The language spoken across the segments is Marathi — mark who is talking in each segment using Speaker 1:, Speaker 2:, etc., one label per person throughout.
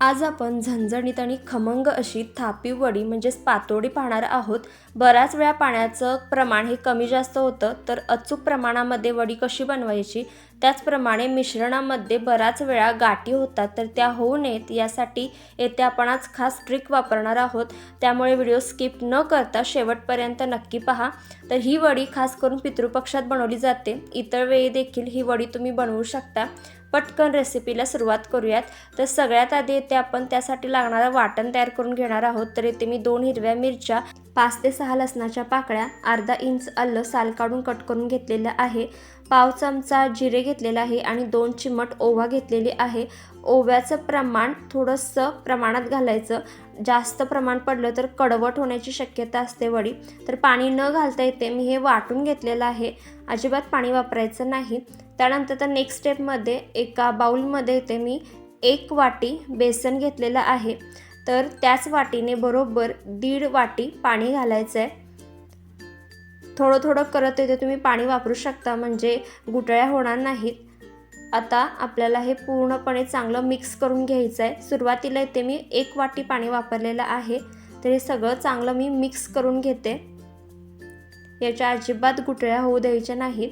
Speaker 1: आज आपण झणझणीत आणि खमंग अशी थापी वडी म्हणजेच पातोडी पाहणार आहोत. बऱ्याच वेळा पाण्याचं प्रमाण हे कमी जास्त होतं तर अचूक प्रमाणामध्ये वडी कशी बनवायची? त्याचप्रमाणे मिश्रणामध्ये बराच वेळा गाठी होतात तर त्या होऊ नयेत यासाठी येथे आपण आज खास ट्रिक वापरणार आहोत. त्यामुळे व्हिडिओ स्किप न करता शेवटपर्यंत नक्की पहा. तर ही वडी खास करून पितृपक्षात बनवली जाते. इतर वेळी देखील ही वडी तुम्ही बनवू शकता. पटकन रेसिपीला सुरुवात करूयात. तर सगळ्यात आधी येथे आपण त्यासाठी लागणारं वाटण तयार करून घेणार आहोत. तर येथे मी दोन हिरव्या मिरच्या पाच ते सहा लसणाच्या पाकळ्या अर्धा इंच अल्ल साल काढून कट करून घेतलेलं आहे. पाव चमचा जिरे घेतलेला आहे आणि दोन चिमट ओवा घेतलेली आहे. ओव्याचं प्रमाण थोडंसं प्रमाणात घालायचं. जास्त प्रमाण पडलं तर कडवट होण्याची शक्यता असते वडी. तर पाणी न घालता येते मी हे वाटून घेतलेलं आहे. अजिबात पाणी वापरायचं नाही. त्यानंतर तर नेक्स्ट स्टेपमध्ये एका बाऊलमध्ये येते मी एक वाटी बेसन घेतलेलं आहे. तर त्याच वाटीने बरोबर दीड वाटी पाणी घालायचं आहे थोडं थोडं करत येते. तुम्ही पाणी वापरू शकता म्हणजे गुटळ्या होणार नाहीत. आता आपल्याला हे पूर्णपणे चांगलं मिक्स करून घ्यायचं आहे सुरुवातीला इथे मी एक वाटी पाणी वापरलेलं आहे. तर हे सगळं चांगलं मी मिक्स करून घेते. याच्या अजिबात गुटळ्या होऊ द्यायच्या नाहीत.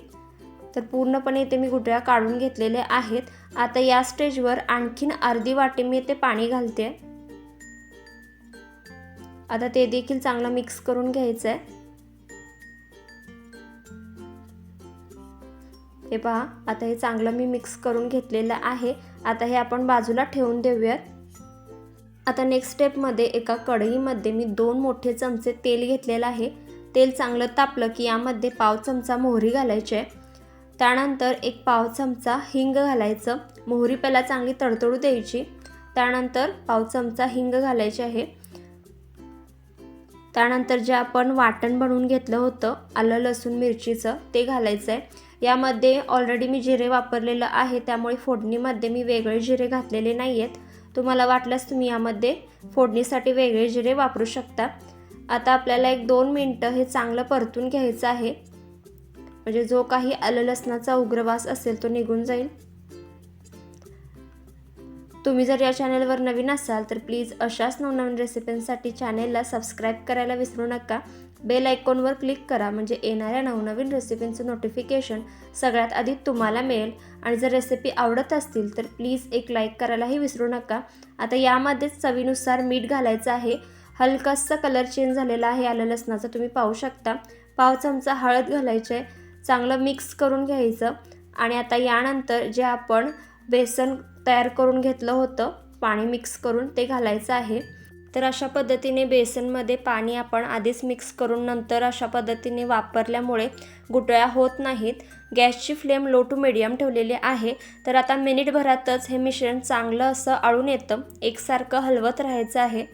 Speaker 1: तर पूर्णपणे इथे मी गुटळ्या काढून घेतलेल्या आहेत. आता या स्टेजवर आणखीन अर्धी वाटी मी इथे पाणी घालते. आता ते देखील चांगलं मिक्स करून घ्यायचं आहे हे पहा आता हे चांगलं मी मिक्स करून घेतलेलं आहे. आता हे आपण बाजूला ठेवून देऊयात. आता नेक्स्ट स्टेपमध्ये एका कढईमध्ये मी दोन मोठे चमचे तेल घेतलेलं आहे. तेल चांगलं तापलं की यामध्ये पाव चमचा मोहरी घालायची आहे. त्यानंतर एक पाव चमचा हिंग घालायचं. मोहरी पहिला चांगली तडतडू द्यायची. त्यानंतर पाव चमचा हिंग घालायचे आहे. त्यानंतर जे आपण वाटण बनवून घेतलं होतं आलं लसूण मिरचीचं ते घालायचं आहे यामध्ये ऑलरेडी मी जिरे वापरलेलं आहे त्यामुळे फोडणीमध्ये मी वेगळे जिरे घातलेले नाही आहेत तुम्हाला वाटल्यास तुम्ही यामध्ये फोडणीसाठी वेगळे जिरे वापरू शकता. आता आपल्याला एक दोन मिनटं हे चांगलं परतून घ्यायचं आहे. म्हणजे जो काही आलं लसणाचा उग्रवास असेल तो निघून जाईल. तुम्ही जर या चॅनलवर नवीन असाल तर प्लीज अशाच नवनवीन रेसिपींसाठी चॅनेलला सबस्क्राईब करायला विसरू नका. बेल आयकॉनवर क्लिक करा म्हणजे येणाऱ्या नवनवीन रेसिपींचं नोटिफिकेशन सगळ्यात आधी तुम्हाला मिळेल. आणि जर रेसिपी आवडत असतील तर प्लीज एक लाईक करायलाही विसरू नका. आता यामध्येच चवीनुसार मीठ घालायचं आहे. हलकासा कलर चेंज झालेला आहे. आलं लसणाचा तुम्ही पाहू शकता. पाव चमचा हळद घालायचे चांगलं मिक्स करून घ्यायचं. आणि आता यानंतर जे आपण बेसन तयार करून घेतलं होतं. पाणी मिक्स करून ते घालायचं आहे. तर अशा पद्धतीने बेसनमध्ये पाणी आपण आधीच मिक्स करून नंतर अशा पद्धतीने वापरल्यामुळे गुटळ्या होत नाहीत. गॅसची फ्लेम लो टू मिडियम ठेवलेली आहे. तर आता मिनिटभरातच हे मिश्रण चांगलं असं आळून येतं. एकसारखं हलवत राहायचं आहे.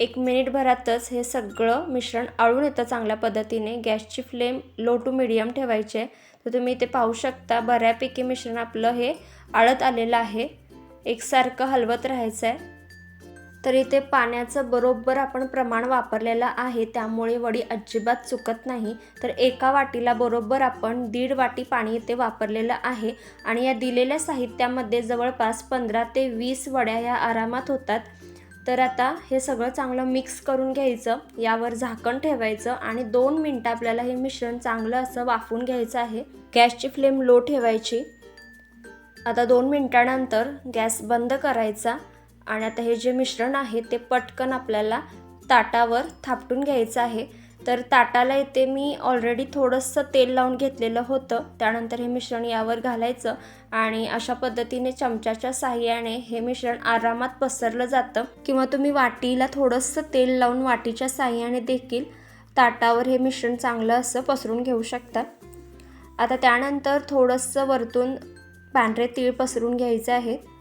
Speaker 1: एक मिनिटभरातच हे सगळं मिश्रण आळून येतं चांगल्या पद्धतीने. गॅसची फ्लेम लो टू मिडियम ठेवायचे तर तुम्ही इथे पाहू शकता बऱ्यापैकी मिश्रण आपलं हे आळत आलेलं आहे. एकसारखं हलवत राहायचं आहे तर इथे पाण्याचं बरोबर आपण प्रमाण वापरलेलं आहे त्यामुळे वडी अजिबात चुकत नाही. तर एका वाटीला बरोबर आपण दीड वाटी पाणी इथे वापरलेलं आहे आणि या दिलेल्या साहित्यामध्ये जवळपास पंधरा ते वीस वड्या ह्या आरामात होतात. तर आता हे सगळं चांगलं मिक्स करून घ्यायचं यावर झाकण ठेवायचं आणि दोन मिनटं आपल्याला हे मिश्रण चांगलं असं वाफून घ्यायचं आहे. गॅसची फ्लेम लो ठेवायची. आता दोन मिनटानंतर गॅस बंद करायचा आणि आता हे जे मिश्रण आहे ते पटकन आपल्याला ताटावर थापटून घ्यायचं आहे. तर ताटाला इथे मी ऑलरेडी थोडंसं तेल लावून घेतलेलं होतं. त्यानंतर हे मिश्रण यावर घालायचं आणि अशा पद्धतीने चमच्याच्या साह्याने हे मिश्रण आरामात पसरलं जातं. किंवा तुम्ही वाटीला थोडंसं तेल लावून वाटीच्या साह्याने देखील ताटावर हे मिश्रण चांगलं असं पसरून घेऊ शकता. आता त्यानंतर थोडंसं वरतून पांढरे तीळ पसरून घ्यायचं आहे.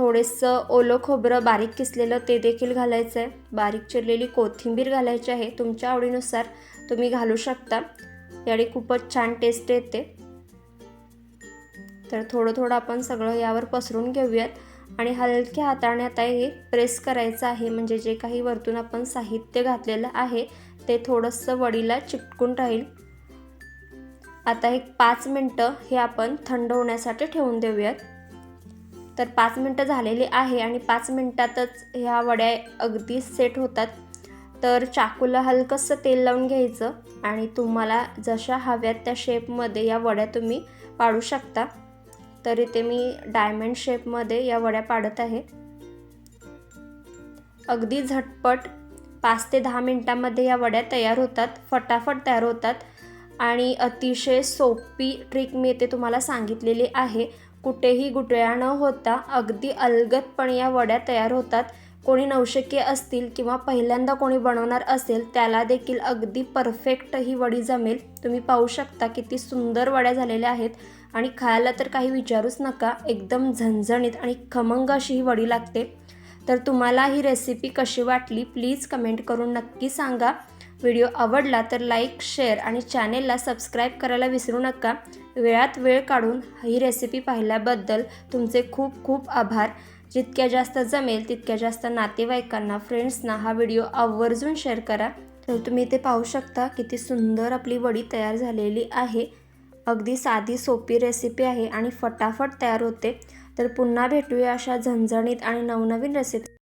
Speaker 1: थोडेसं ओलं खोबरं बारीक किसलेलं ते देखील घालायचं आहे बारीक चिरलेली कोथिंबीर घालायची आहे. तुमच्या आवडीनुसार तुम्ही घालू शकता. याने खूपच छान टेस्ट येते. तर थोडं थोडं आपण सगळं यावर पसरून घेऊयात. आणि हलक्या हाताने आता हे प्रेस करायचं आहे. म्हणजे जे काही वरतून आपण साहित्य घातलेलं आहे ते थोडंसं वडीला चिटकून राहील. आता एक पाच मिनटं हे आपण थंड होण्यासाठी ठेवून देऊयात. तर पाच मिनटं झालेली आहे आणि पाच मिनटातच ह्या वड्या अगदी सेट होतात. तर चाकूला हलकंसं तेल लावून घ्यायचं आणि तुम्हाला जशा हव्यात त्या शेपमध्ये या वड्या तुम्ही पाडू शकता. तर इथे मी डायमंड शेपमध्ये या वड्या पाडत आहे. अगदी झटपट पाच ते दहा मिनटामध्ये या वड्या तयार होतात फटाफट तयार होतात. आणि अतिशय सोपी ट्रिक मी इथे तुम्हाला सांगितलेली आहे. कुठेही गुटळ्या न होता अगदी अलगदपणे या वड्या तयार होतात. कोणी नवशिके असतील किंवा पहिल्यांदा कोणी बनवणार असेल त्याला देखील अगदी परफेक्ट ही वडी जमेल. तुम्ही पाहू शकता किती सुंदर वड्या झालेल्या आहेत. आणि खायला तर काही विचारूच नका एकदम झणझणीत आणि खमंग अशी ही वडी लागते. तर तुम्हाला ही रेसिपी कशी वाटली प्लीज कमेंट करून नक्की सांगा. व्हिडिओ आवडला तर लाईक शेअर आणि चॅनेलला सबस्क्राईब करायला विसरू नका. वेळात वेळ काढून ही रेसिपी पाहिल्याबद्दल तुमचे खूप खूप आभार. जितक्या जास्त जमेल तितक्या जास्त नातेवाईकांना फ्रेंड्सना हा व्हिडिओ आवर्जून शेअर करा. तर तुम्ही इथे पाहू शकता किती सुंदर आपली वडी तयार झालेली आहे. अगदी साधी सोपी रेसिपी आहे आणि फटाफट तयार होते. तर पुन्हा भेटूया अशा झणझणीत आणि नवनवीन रेसिपी